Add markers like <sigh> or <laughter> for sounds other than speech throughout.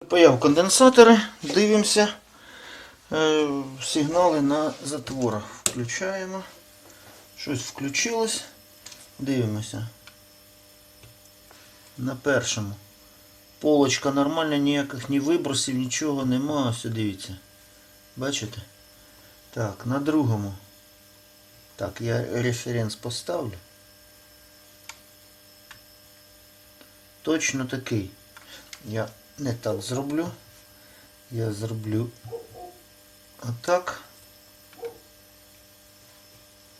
Появ конденсатори, дивимося. Е, Сигнали на затворах. Включаємо. Щось включилось. Дивимося. На першому. Полочка нормальна, ніяких ні вибросів, нічого нема. Ось дивіться. Бачите? Так, на другому. Так, я референс поставлю. Точно такий. Я не так зроблю. Я зроблю отак.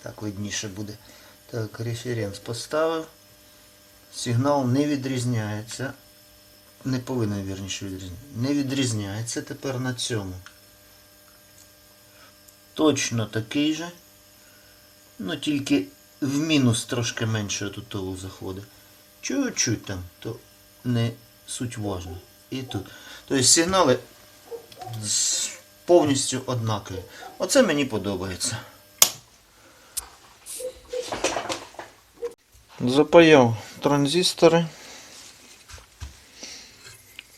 Так видніше буде. Так, референс поставив. Сигнал не відрізняється. Не повинен вірніше відрізняти. Не відрізняється тепер на цьому. Точно такий же. Ну тільки в мінус трошки менше тут того заходить. Чуть-чуть там, то не суть важно. І тут. Тобто сигнали повністю однакові. Оце мені подобається. Запаяв транзистори.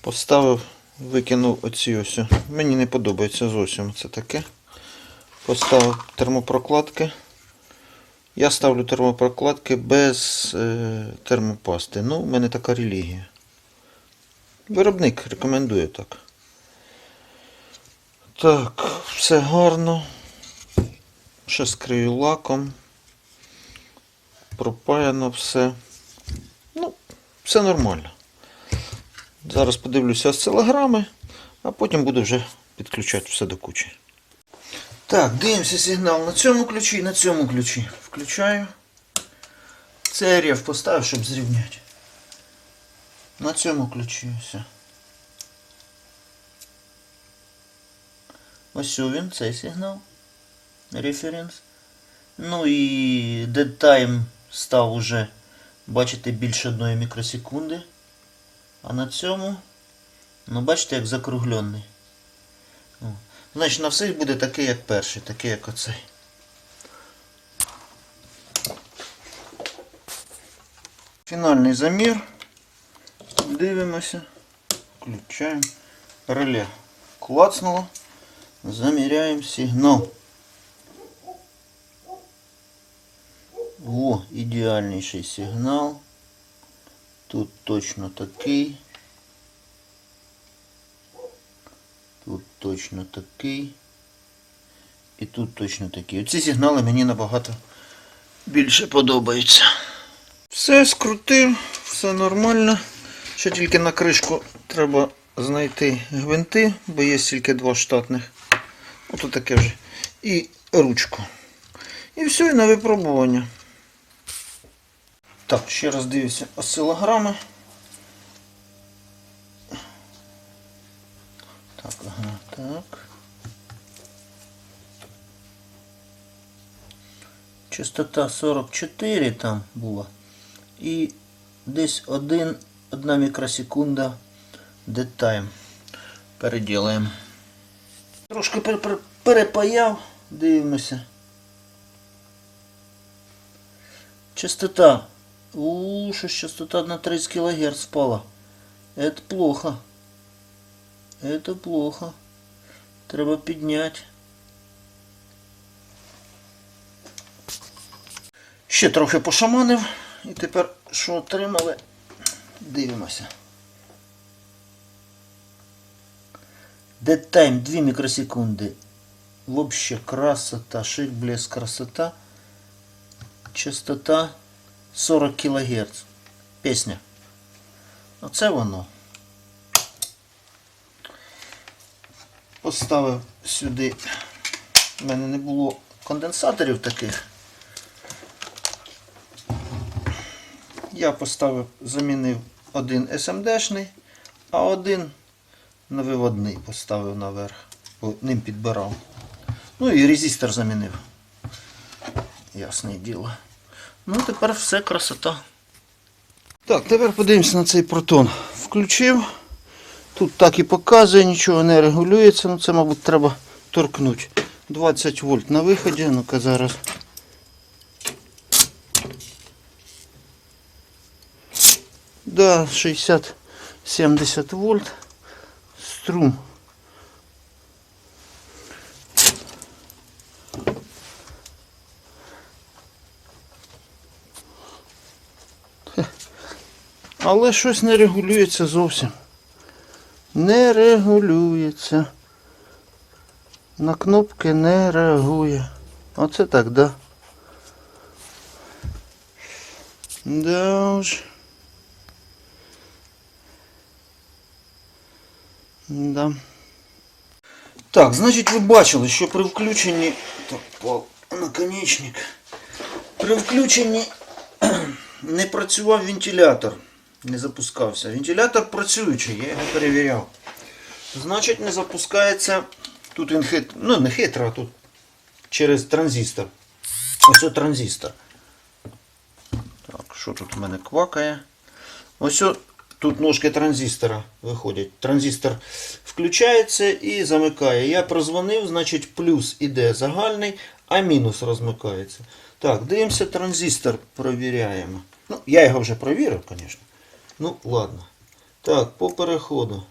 Поставив, викинув оці ось. Мені не подобається зовсім це таке. Поставив термопрокладки. Я ставлю термопрокладки без е, термопасти. Ну, в мене така релігія. Виробник рекомендує так. Так, все гарно. Ще скрию лаком. Пропаяно все. Ну, все нормально. Зараз подивлюся осцилограми, а потім буду вже підключати все до кучі. Так, дивимося сигнал на цьому ключі і на цьому ключі. Включаю. Це рев поставив, щоб зрівняти. На цьому ключі все. Ось він, цей сигнал. Референс. Ну і dead time став уже, бачите, більше одної мікросекунди. А на цьому, ну бачите, як закруглений. Значить, на всіх буде такий, як перший, такий, як оцей. Фінальний замір. Дивимося. Включаємо. Реле клацнуло. Заміряємо сигнал. О, ідеальніший сигнал. Тут точно такий. Тут точно такий. І тут точно такий. Оці сигнали мені набагато більше подобаються. Все скрутив, все нормально. Ще тільки на кришку треба знайти гвинти, бо є тільки два штатних. Ото таке вже. І ручку. І все, і на випробування. Так, ще раз дивлюся осцилограми. Так, ага, так. Частота 44 там була. І десь 1, 1 мікросекунда dead time. Переділаємо. Трошки пер- пер- перепаяв, дивимося. Частота. У, частота на 30 кГц впала. Это плохо. Это плохо. Треба підняти. Ще трохи пошаманив. І тепер що отримали? Дивимося. Dead 2 мікросекунди. Вообще красота, шик, блеск, красота. Частота 40 кГц. Пісня. Оце воно. Поставив сюди. У мене не було конденсаторів таких. Я поставив, замінив один SMD-шний, а один навиводний поставив наверх. Бо ним підбирав. Ну і резистор замінив. Ясне діло. Ну, тепер все красота. Так, тепер подивимося на цей протон. Включив. Тут так і показує, нічого не регулюється. Ну це, мабуть, треба торкнути. 20 вольт на виході. Ну-ка зараз. Да, 60-70 вольт. струм. Але щось не регулюється зовсім. Не регулюється. На кнопки не реагує. Оце так, да. Да уж. Да. Так, значить ви бачили, що при включенні. Так, пал наконечник. При включенні <clears throat> не працював вентилятор. Не запускався. Вентилятор працюючий, я його перевіряв. Значить, не запускається. Тут він хит... ну не хитро, а тут через транзистор. Ось транзистор. Так, що тут у мене квакає? Ось тут ножки транзистора виходять. Транзистор включається і замикає. Я прозвонив, значить плюс іде загальний, а мінус розмикається. Так, дивимося транзистор, провіряємо. Ну, я його вже провірив, звісно. Ну, ладно. Так, по переходу.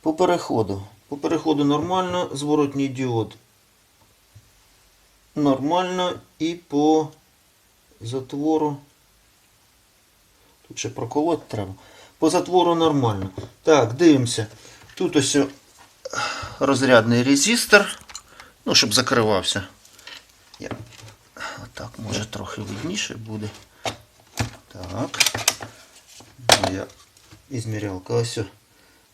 По переходу. По переходу нормально, зворотній діод. Нормально і по затвору. Тут проколоти треба. По затвору нормально. Так, дивимося. Тут ось розрядний резистор. Ну, щоб закривався. Я... Отак, може трохи видніше буде. Так. Моя ізмірялка. Ось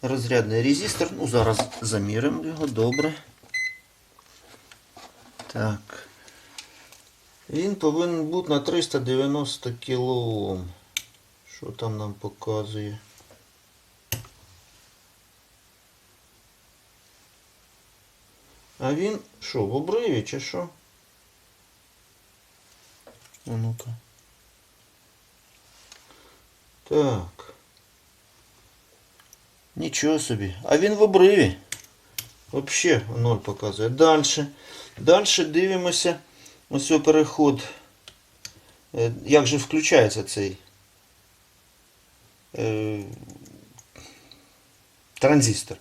розрядний резистор. Ну, зараз заміримо його добре. Так. Він повинен бути на 390 кОм. Що там нам показує? А він що, в обриві чи що? А ну-ка. Так. Нічого собі. А він в обриві. Вообще 0 показує. Далі. Далі дивимося. Ось переход. Е, Як же включається цей е, транзистор?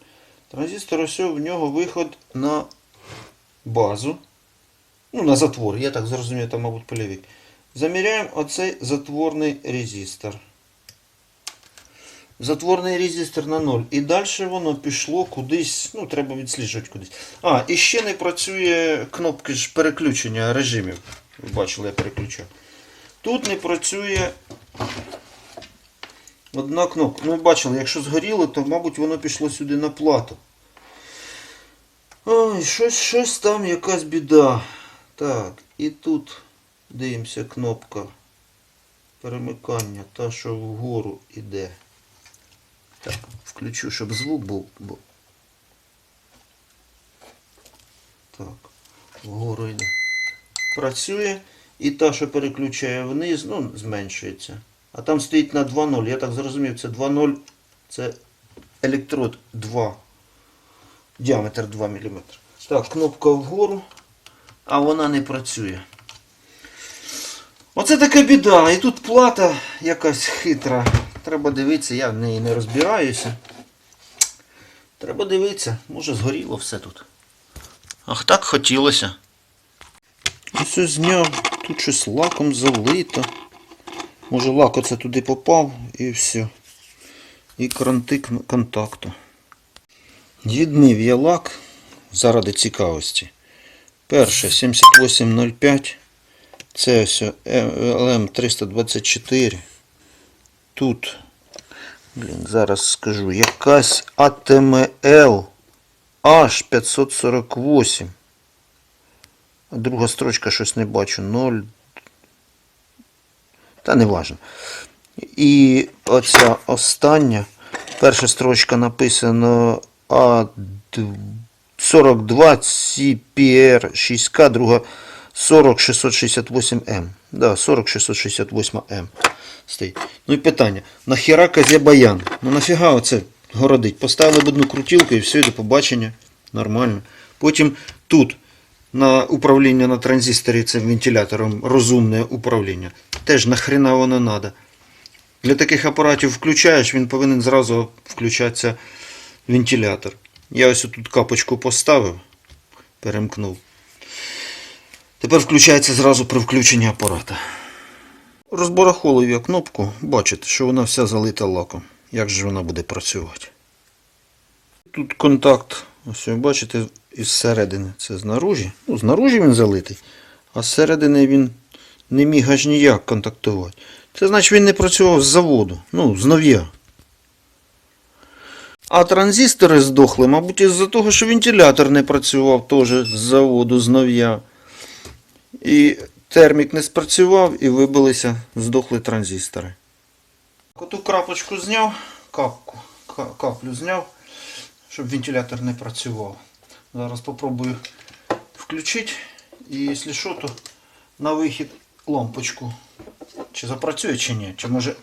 Транзистор ось в нього виход на базу. Ну, на затвор. Я так зрозумів, там, мабуть, польовик. Заміряємо оцей затворний резистор. Затворний резистор на 0. І далі воно пішло кудись. Ну, треба відсліджувати кудись. А, і ще не працює кнопки ж переключення режимів. Ви бачили, я переключав. Тут не працює одна кнопка. Ну, бачили, якщо згоріло, то, мабуть, воно пішло сюди на плату. Ой, щось, щось там якась біда. Так, і тут дивимося кнопка перемикання, та, що вгору йде. Так, включу, щоб звук був. Так, вгору йде. Працює. І та, що переключає вниз, ну, зменшується. А там стоїть на 2.0. Я так зрозумів, це 2.0, це електрод 2. Діаметр 2 мм. Так, кнопка вгору, а вона не працює. Оце така біда. І тут плата якась хитра. Треба дивитися, я в неї не розбираюся. Треба дивитися, може згоріло все тут. Ах так хотілося. Ось зняв, тут щось лаком залито. Може лак оце туди попав і все. І крантик контакту. Відмив я лак заради цікавості. Перше 7805. Це ось LM324. Тут, блін, зараз скажу, якась ATML H548. Друга строчка щось не бачу. 0. Та не важно. І оця остання. Перша строчка написано А42 CPR 6К, друга 40668М. Да, 40668М стоїть. Ну і питання. Нахіра казя баян? Ну нафіга оце городить? Поставили б одну крутілку і все, і до побачення. Нормально. Потім тут на управління на транзисторі цим вентилятором розумне управління. Теж нахрена воно треба. Для таких апаратів включаєш, він повинен зразу включатися вентилятор. Я ось тут капочку поставив, перемкнув. Тепер включається зразу при включенні апарата. Розбарахолив я кнопку, бачите, що вона вся залита лаком. Як же вона буде працювати? Тут контакт, ось ви бачите, із середини. Це знаружі. Ну, знаружі він залитий, а зсередини він не міг аж ніяк контактувати. Це значить він не працював з заводу, ну, з нов'я. А транзистори здохли, мабуть, із-за того, що вентилятор не працював теж з заводу, з нов'я. І термік не спрацював і вибилися, здохли транзистори. Оту крапочку зняв, капку, каплю зняв, щоб вентилятор не працював. Зараз спробую включити. І якщо що, то на вихід лампочку. Чи запрацює, чи ні. Чи може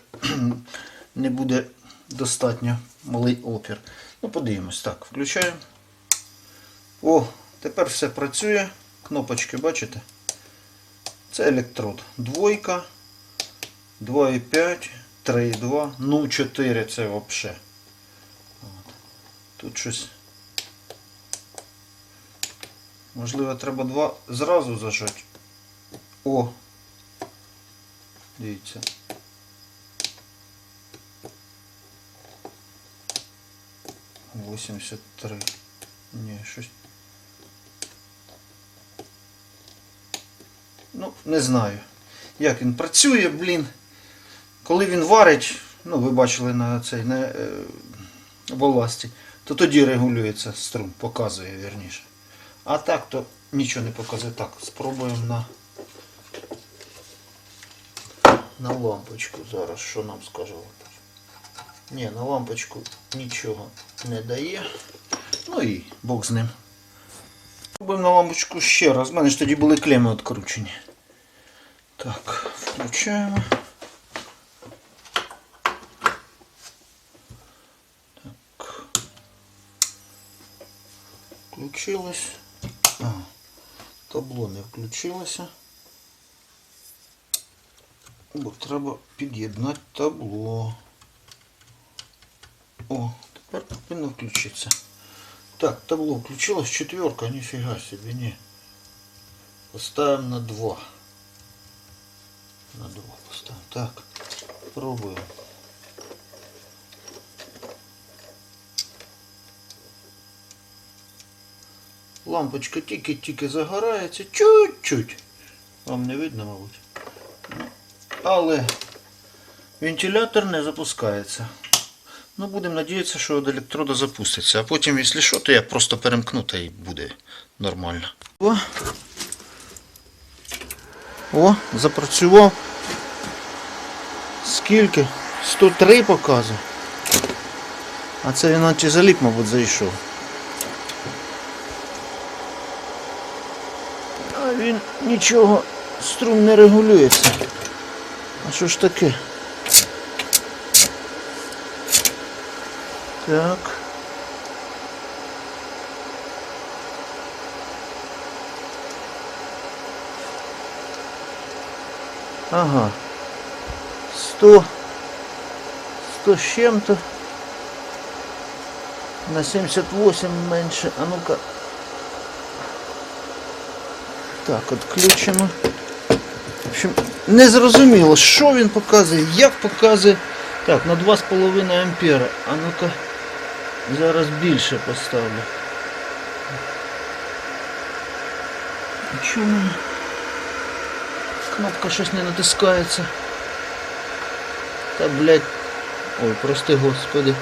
<clears throat> не буде достатньо малий опір. Ну, подивимось. Так, включаємо. О, тепер все працює. Кнопочки, бачите? Це електрод. Двойка, 2,5, 3,2, ну 4 це взагалі. Тут щось. Можливо, треба два зразу зажати. О! Дивіться. Восемьдесят три. Ні, щось. Ну, не знаю. Як він працює, блін. Коли він варить, ну ви бачили на цей на е, баласті, то тоді регулюється струм, показує вірніше. А так то нічого не показує. Так, спробуємо на, на лампочку зараз, що нам скаже лампочка. Ні, на лампочку нічого не дає. Ну і Бог з ним. Спробуємо на лампочку ще раз. У мене ж тоді були клеми відкручені. Так, включаємо. Так. Включилось. А, табло не включилося. Бо треба під'єднати табло. О, тепер повинно включитися. Так, табло включилось. Четверка, нифига себе, не. Поставим на 2. На 2 поставим. Так, пробуем. Лампочка тільки-тільки загорається. Чуть-чуть. Вам не видно, мабуть. Але вентилятор не запускається. Ну, будемо надіятися, що від електрода запуститься. А потім, якщо що, то я просто перемкну та і буде нормально. О, О запрацював. Скільки? 103 показує. А це він антизаліп, мабуть, зайшов. А він нічого, струм не регулюється. Що ж таке? Так. Ага. 100. 100 с чем-то. На 78 менше. А ну-ка. Так, відключимо. Общем, не зрозуміло, що він показує, як показує. Так, на 2,5 ампера. А ну-ка. Зараз більше поставлю. Чому? Кнопка щось не натискається. Та блядь. Ой, прости господи.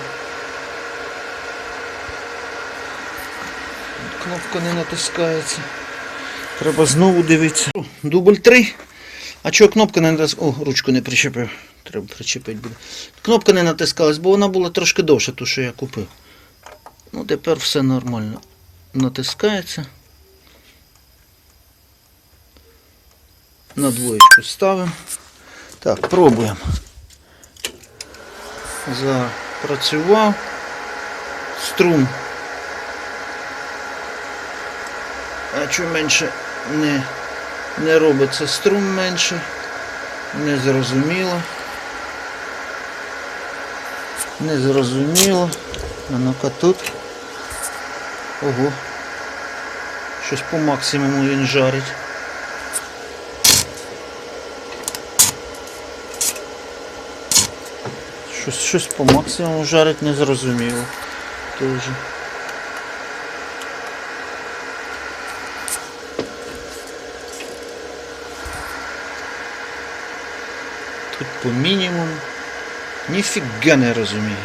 Кнопка не натискається. Треба знову дивитися. Дубль 3. А чого кнопка не натискалась? О, ручку не причепив. Треба причепити буде. Кнопка не натискалась, бо вона була трошки довша, ту, що я купив. Ну, тепер все нормально. Натискається. На двоєчку ставимо. Так, пробуємо. Запрацював. Струм. А чому менше не, не робиться струм менше? Не зрозуміло. Не зрозуміло. А ну-ка тут. Ого. Щось по максимуму він жарить. Щось, щось по максимуму жарить не зрозуміло. Тоже. По мінімуму. Ніфіга не розумію.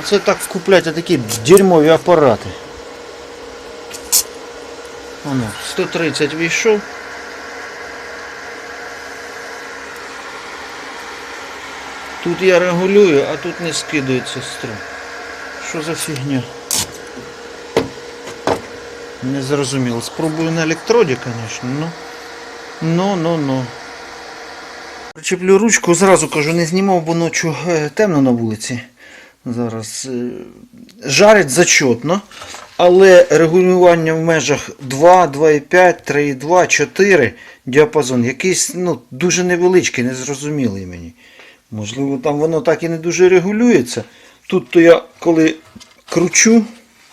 Оце так купляти такі дерьмові апарати. Воно, 130 війшов. Тут я регулюю, а тут не скидується струм. Що за фігня? Не зрозуміло. Спробую на електроді, звісно, ну. Ну, ну, ну. Причеплю ручку, зразу кажу, не знімав, бо ночі е, темно на вулиці. Зараз е, жарить зачетно, але регулювання в межах 2, 2,5, 3,2, 4 діапазон. Якийсь ну, дуже невеличкий, незрозумілий мені. Можливо, там воно так і не дуже регулюється. Тут то я коли кручу,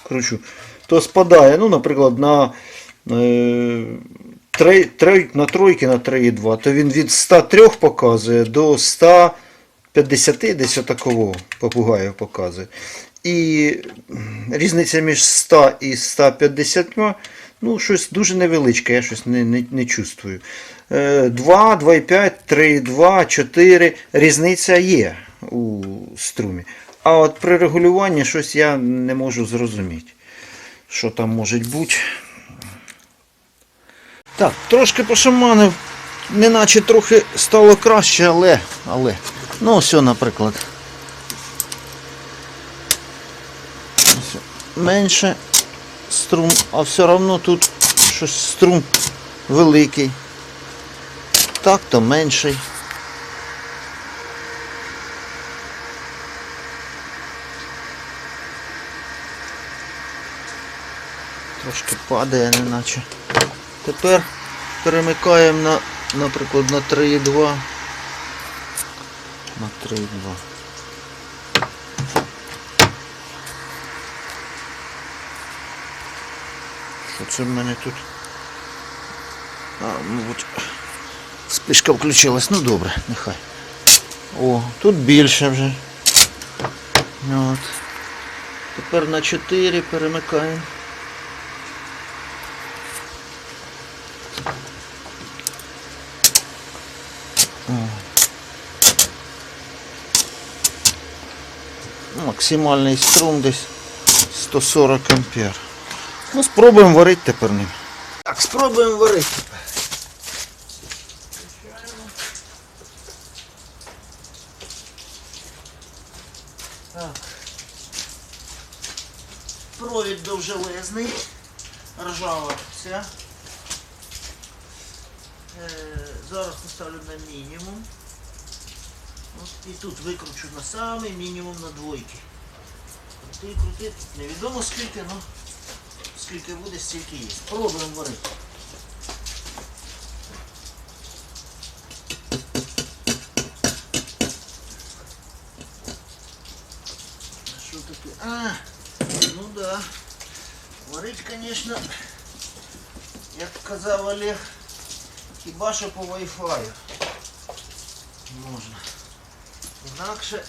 кручу то спадає, ну, наприклад, на, е, три, три, на тройки на 3,2, то він від 103 показує до 150 десь отакового попугаїв показує. І різниця між 100 і 150 ну, щось дуже невеличке, я щось не, не, не чувствую. Е, 2, 2,5, 3,2, 4. Різниця є у струмі. А от при регулюванні щось я не можу зрозуміти. Що там може бути. Так, трошки пошаманив. Неначе трохи стало краще, але. але. Ну, ось, наприклад. Менше струм, а все одно тут щось струм великий. Так то менший. Трошки падає, неначе. Тепер перемикаємо на, наприклад, на 3,2. На 3,2. Що це в мене тут? А, мабуть, спишка включилась. Ну добре, нехай. О, тут більше вже. От. Тепер на 4 перемикаємо. Максимальний струм десь 140 ампер. Ну, спробуємо варити тепер ним. Так, спробуємо варити тепер. Так. Провід довжелезний. Ржава вся. Е, зараз поставлю на мінімум. От, і тут викручу на самий мінімум на двойки. Крути, крути. Невідомо скільки, ну скільки буде, стільки є. Спробуємо варити. Що таке? А, ну да. Варить, конечно, як казав Олег, хіба що по Wi-Fi можна. Інакше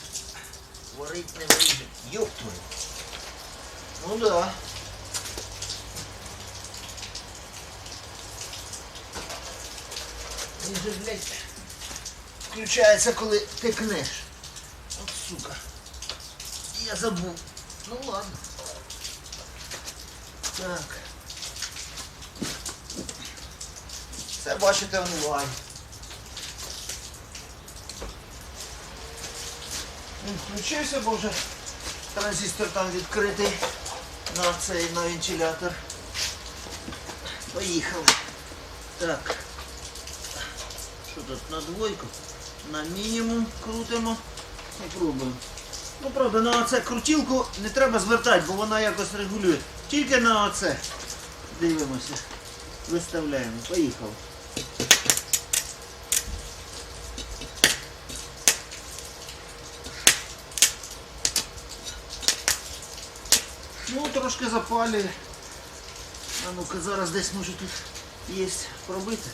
варить не вийде. Ёб твою. Ну да. Він же, блядь, включається, коли тикнеш. От сука. Я забув. Ну ладно. Так. Це бачите онлайн. Включився, бо вже транзистор там відкритий на цей на вентилятор. Поїхали. Так. Що тут на двойку? На мінімум крутимо і пробуємо. Ну правда, на оце крутілку не треба звертати, бо вона якось регулює. Тільки на оце. Дивимося. Виставляємо. Поїхали. Ну, трошки запалює. А ну-ка, зараз десь може тут є пробити.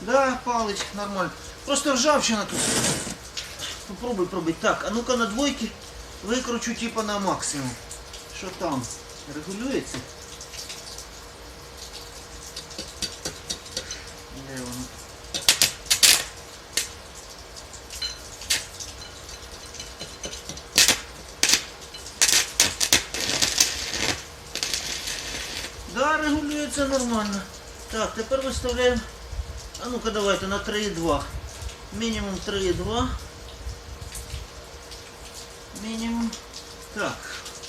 Да, палить, нормально. Просто ржавчина тут. Попробуй пробити. Так, а ну-ка на двойки викручу типа на максимум. Що там? Регулюється? Де воно? Да, регулюється нормально. Так, тепер виставляємо. А ну-ка давайте на 3,2. Мінімум 3,2. Мінімум. Так,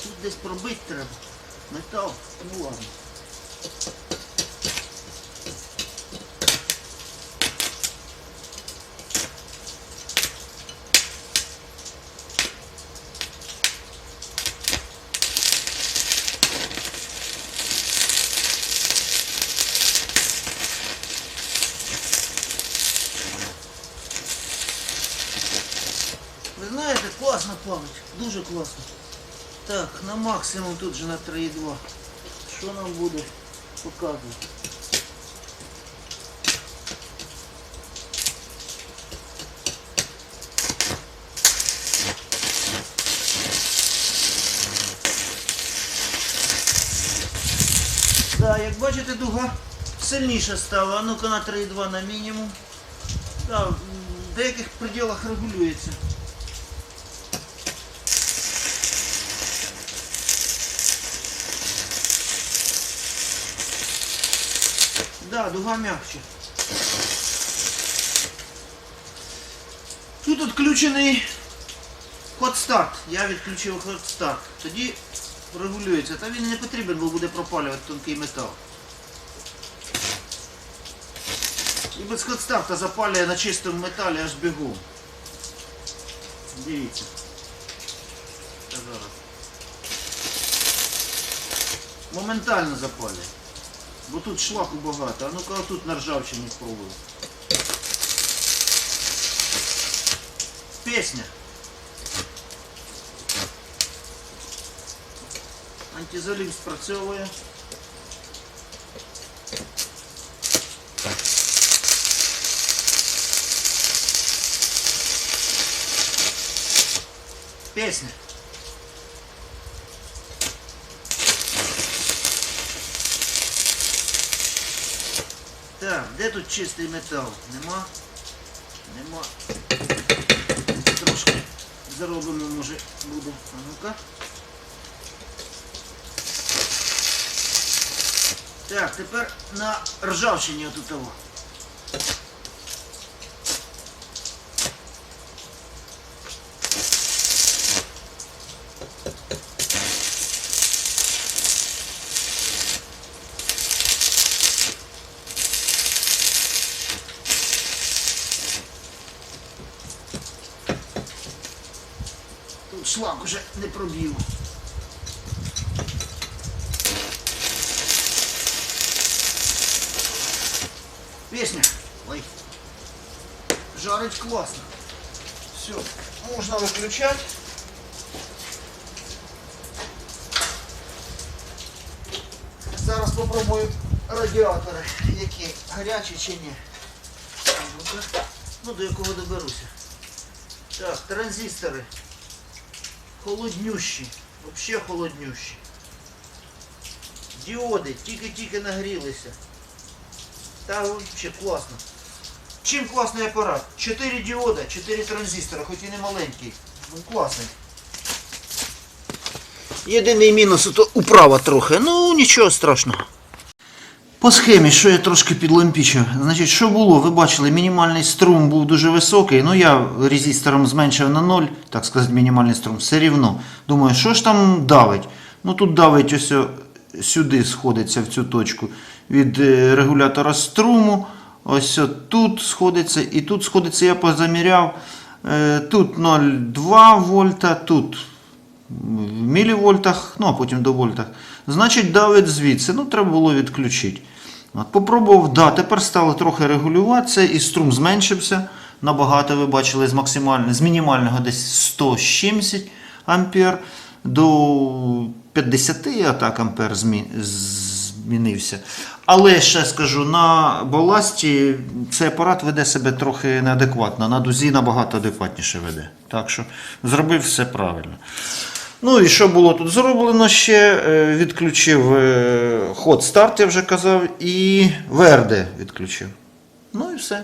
тут десь пробити треба. Метал. Ну ладно. Ви знаєте, класно палить, дуже класно. Так, на максимум тут же на 3,2. Що нам буде показувати? Так, як бачите, дуга сильніше стала. Ну-ка на 3,2 на мінімум. Так, в деяких пределах регулюється. Да, дуга мягче. Тут відключений ход-старт. Я відключив ход-старт. Тоді регулюється. Та він не потрібен, бо буде пропалювати тонкий метал. І без ход-старта запалює на чистому металі аж бігом. Дивіться. Та зараз. Моментально запалює. Бо тут шлаку багато. А ну-ка тут на ржавчині спробую. Песня. Антизалів спрацьовує. Песня. Так, де тут чистий метал? Нема? Нема. Трошки заробимо, може, буде. А ну-ка. Так, тепер на ржавчині отут того. Шлак уже не пробів. Песня. Ой. Жарить классно. Все, можно выключать. Зараз попробую радіатори, які гарячі чи ні. Ну, до якого доберуся. Так, транзистори. Холоднющі. Взагалі холоднющі. Діоди тільки-тільки нагрілися. Та взагалі класно. Чим класний апарат? 4 діода, 4 транзистора, хоч і не маленький. Ну класний. Єдиний мінус то управа трохи. Ну нічого страшного. По схемі, що я трошки підлампічив. Значить, що було? Ви бачили, мінімальний струм був дуже високий. Ну я резистором зменшив на 0, так сказати, мінімальний струм, все рівно. Думаю, що ж там давить? Ну тут давить ось сюди сходиться в цю точку від е, регулятора струму. Ось тут сходиться і тут сходиться, я позаміряв. Е, Тут 0,2 вольта, тут в мілівольтах, ну а потім до вольтах. Значить, давить звідси. Ну, треба було відключити. От, попробував, да, тепер стало трохи регулюватися, і струм зменшився. набагато ви бачили з максимального, з мінімального десь 100 з ампер до 50 атак ампер змі- змінився. Але ще скажу, на баласті цей апарат веде себе трохи неадекватно, на дузі набагато адекватніше веде. Так що зробив все правильно. Ну і що було тут зроблено ще? Е, Відключив е, ход старт, я вже казав, і верде відключив. Ну і все.